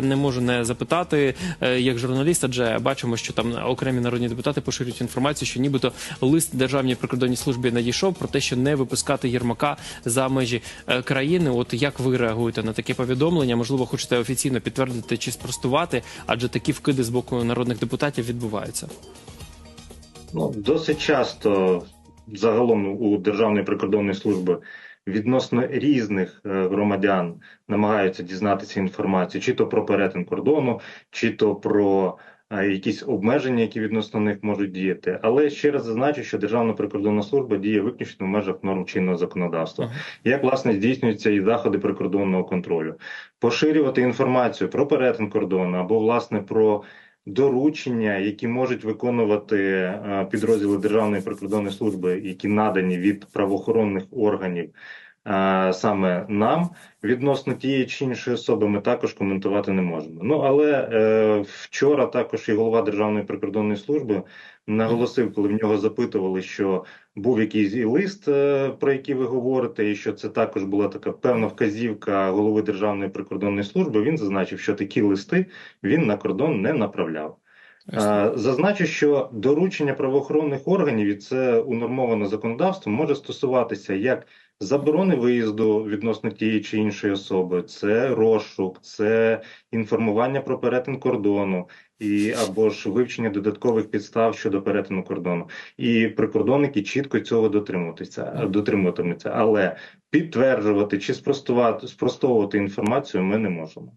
Не можу не запитати е, як журналіст, адже бачимо, що там окремі народні депутати поширюють інформацію, що нібито лист державній прикордонній службі надійшов про те, що не випускати Єрмака за межі е, країни. От як ви реагуєте на таке повідомлення? Можливо, хочете офіційно підтвердити чи спростувати, адже такі вкиди з боку народних депутатів відбуваються. Ну, досить часто загалом у Державної прикордонної служби відносно різних е, громадян намагаються дізнатися інформацію, чи то про перетин кордону, чи то про е, якісь обмеження, які відносно них можуть діяти. Але ще раз зазначу, що Державна прикордонна служба діє виключно в межах норм чинного законодавства. Як власне здійснюються і заходи прикордонного контролю, поширювати інформацію про перетин кордону або власне про доручення, які можуть виконувати е, підрозділи Державної прикордонної служби, які надані від правоохоронних органів. Е, Саме нам відносно тієї чи іншої особи ми також коментувати не можемо. Ну але е, вчора також і голова Державної прикордонної служби наголосив, коли в нього запитували, що був якийсь і лист, е, про який ви говорите, і що це також була така певна вказівка голови Державної прикордонної служби. Він зазначив, що такі листи він на кордон не направляв. Е, Зазначу, що доручення правоохоронних органів, і це унормовано законодавством, може стосуватися як заборони виїзду відносно тієї чи іншої особи, це розшук, це інформування про перетин кордону, і або ж вивчення додаткових підстав щодо перетину кордону. І прикордонники чітко цього дотримуватися, дотримуватимуться. Але підтверджувати чи спростувати спростовувати інформацію ми не можемо.